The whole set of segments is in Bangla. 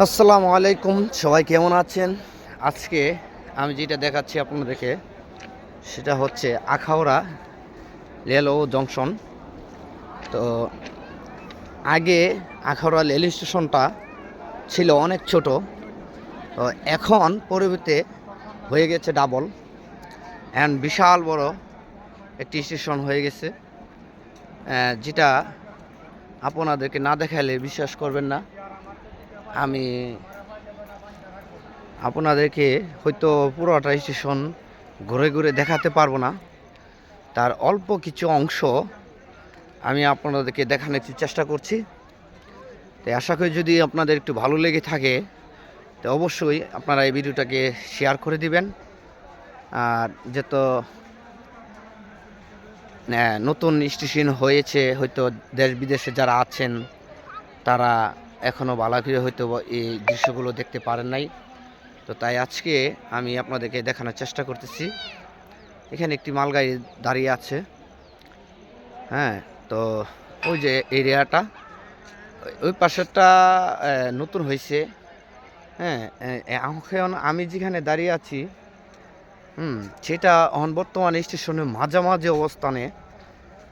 আসসালামু আলাইকুম। সবাই কেমন আছেন? আজকে আমি যেটা দেখাচ্ছি আপনাদেরকে, সেটা হচ্ছে আখাউড়া রেলও জংশন। তো আগে আখাউড়া রেল স্টেশনটা ছিল অনেক ছোট, তো এখন পরিবর্তে হয়ে গেছে ডাবল। অ্যান্ড বিশাল বড় একটি স্টেশন হয়ে গেছে যেটা আপনাদেরকে না দেখালে বিশ্বাস করবেন না। আমি আপনাদেরকে হয়তো পুরোটা স্টেশন ঘুরে ঘুরে দেখাতে পারব না। তার অল্প কিছু অংশ আমি আপনাদেরকে দেখানোর চেষ্টা করছি। তো আশা করি যদি আপনাদের একটু ভালো লেগে থাকে তো অবশ্যই আপনারা এই ভিডিওটাকে শেয়ার করে দিবেন। আর যেহেতু আহ, নতুন স্টেশন হয়েছে হয়তো দেশ বিদেশে যারা আছেন তারা এখনও ভালো করে হয়তো এই দৃশ্যগুলো দেখতে পারেন নাই। তো তাই আজকে আমি আপনাদেরকে দেখানোর চেষ্টা করতেছি। এখানে একটি মালগাড়ি দাঁড়িয়ে আছে। হ্যাঁ তো ওই যে এরিয়াটা, ওই- পাশেরটা নতুন হয়েছে। হ্যাঁ এখন আমি যেখানে দাঁড়িয়ে আছি, হুম, সেটা এখন বর্তমানে স্টেশনের মাঝামাঝি অবস্থানে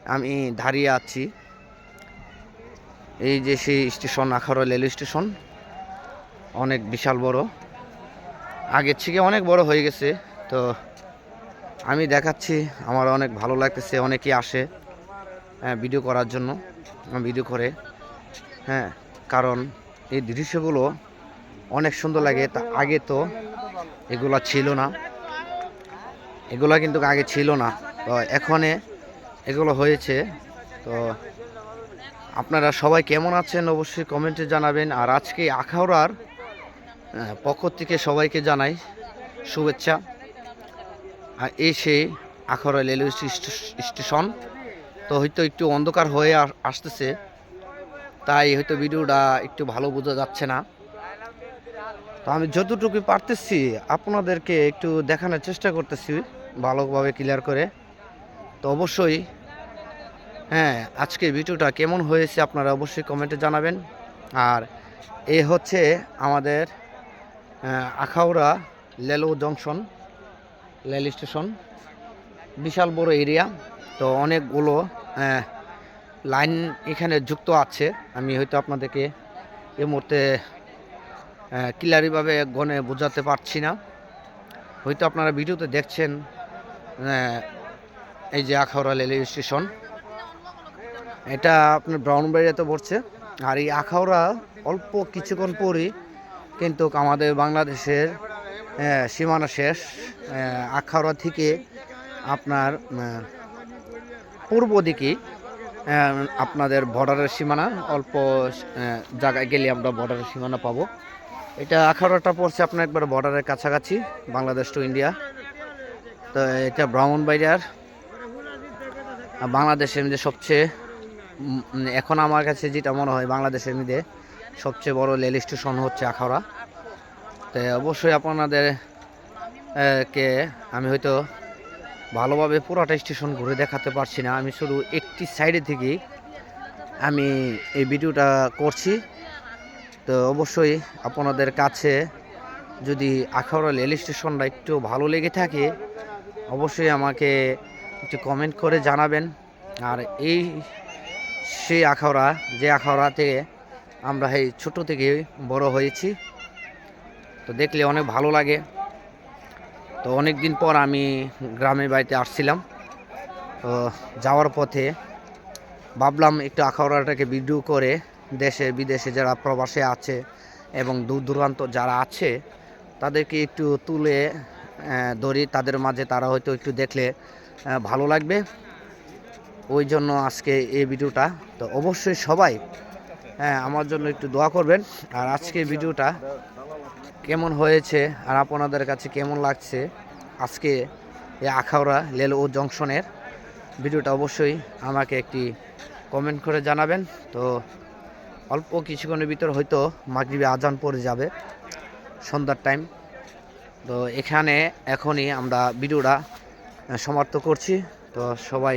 আমি দাঁড়িয়ে আছি। এই যে সেই স্টেশন আখাউড়া রেল স্টেশন অনেক বিশাল বড়। আগের থেকে অনেক বড় হয়ে গেছে তো আমি দেখাচ্ছি আমার অনেক ভালো লাগতেছে অনেকেই আসে হ্যাঁ, ভিডিও করার জন্য ভিডিও করে হ্যাঁ কারণ এই দৃশ্যগুলো অনেক সুন্দর লাগে। তা আগে তো এগুলো ছিল না এগুলো কিন্তু আগে ছিল না। তো এখনে এগুলো হয়েছে তো আপনারা সবাই কেমন আছেন অবশ্যই কমেন্টে জানাবেন। আর আজকে আখাউড়ার পক্ষ থেকে সবাইকে জানাই শুভেচ্ছা। আর এই সেই আখাউড়া রেলওয়ে স্টে- স্টেশন, তো হয়তো একটু অন্ধকার হয়ে আসতেছে। তাই হয়তো ভিডিওটা একটু ভালো বোঝা যাচ্ছে না। তো আমি যতটুকু পারতেছি আপনাদেরকে একটু দেখানোর চেষ্টা করতেছি ভালোভাবে ক্লিয়ার করে। তো অবশ্যই হ্যাঁ আজকে ভিডিওটা কেমন হয়েছে আপনারা অবশ্যই কমেন্টে জানাবেন। আর এ হচ্ছে আমাদের আখাউড়া লেলো জংশন রেল স্টেশন, বিশাল বড় এরিয়া। তো অনেকগুলো লাইন এখানে যুক্ত আছে। আমি হয়তো আপনাদেরকে এ মুহূর্তে ক্লিয়ারিভাবে গণে বোঝাতে পারছি না। হয়তো আপনারা ভিডিওতে দেখছেন এই যে আখাউড়া রেলওয়ে স্টেশন। এটা আপনার ব্রাউনবাড়িয়াতে পড়ছে। আর এই আখাউড়া অল্প কিছুক্ষণ পরই কিন্তু আমাদের বাংলাদেশের সীমানা শেষ আখাউড়া থেকে আপনার পূর্ব দিকে আপনাদের বর্ডারের সীমানা, অল্প জায়গায় গেলে আমরা বর্ডারের সীমানা পাবো। এটা আখাউড়াটা পড়ছে আপনার একবার বর্ডারের কাছাকাছি, বাংলাদেশ টু ইন্ডিয়া তো এটা ব্রাহ্মণবাড়িয়ার বাংলাদেশের মধ্যে সবচেয়ে এখন আমার কাছে যেটা মনে হয় বাংলাদেশের মধ্যে সবচেয়ে বড় রেল স্টেশন হচ্ছে আখাউড়া। তো অবশ্যই আপনাদের কে আমি হয়তো ভালোভাবে পুরোটা স্টেশন ঘুরে দেখাতে পারছি না। আমি শুধু একটি সাইডে থেকেই আমি এই ভিডিওটা করছি। তো অবশ্যই আপনাদের কাছে যদি আখাউড়া রেল স্টেশনটা একটু ভালো লেগে থাকে, অবশ্যই আমাকে একটু কমেন্ট করে জানাবেন। আর এই সেই আখাউড়া, যে আখাউড়াতে আমরা এই ছোট থেকে বড় হয়েছি। তো দেখলে অনেক ভালো লাগে। তো অনেক দিন পর আমি গ্রামের বাড়িতে আসছিলাম। তো যাওয়ার পথে ভাবলাম একটু আখাউড়াটাকে ভিডিও করে দেশে, বিদেশে যারা প্রবাসে আছে এবং দূর দূরান্ত যারা আছে, তাদেরকে একটু তুলে ধরি। তাদের মাঝে তারা হয়তো একটু দেখলে ভালো লাগবে। ওই জন্য আজকে এই ভিডিওটা। তো অবশ্যই সবাই হ্যাঁ আমার জন্য একটু দোয়া করবেন। আর আজকে ভিডিওটা কেমন হয়েছে আর আপনাদের কাছে কেমন লাগছে, আজকে এই আখাউড়া লেল ও জংশনের ভিডিওটা অবশ্যই আমাকে একটি কমেন্ট করে জানাবেন। তো অল্প কিছুক্ষণের ভিতর হয়তো মাগরিবে আজান পড়ে যাবে, সন্ধ্যার টাইম তো এখানে এখনই আমরা ভিডিওটা সমাপ্ত করছি। তো সবাই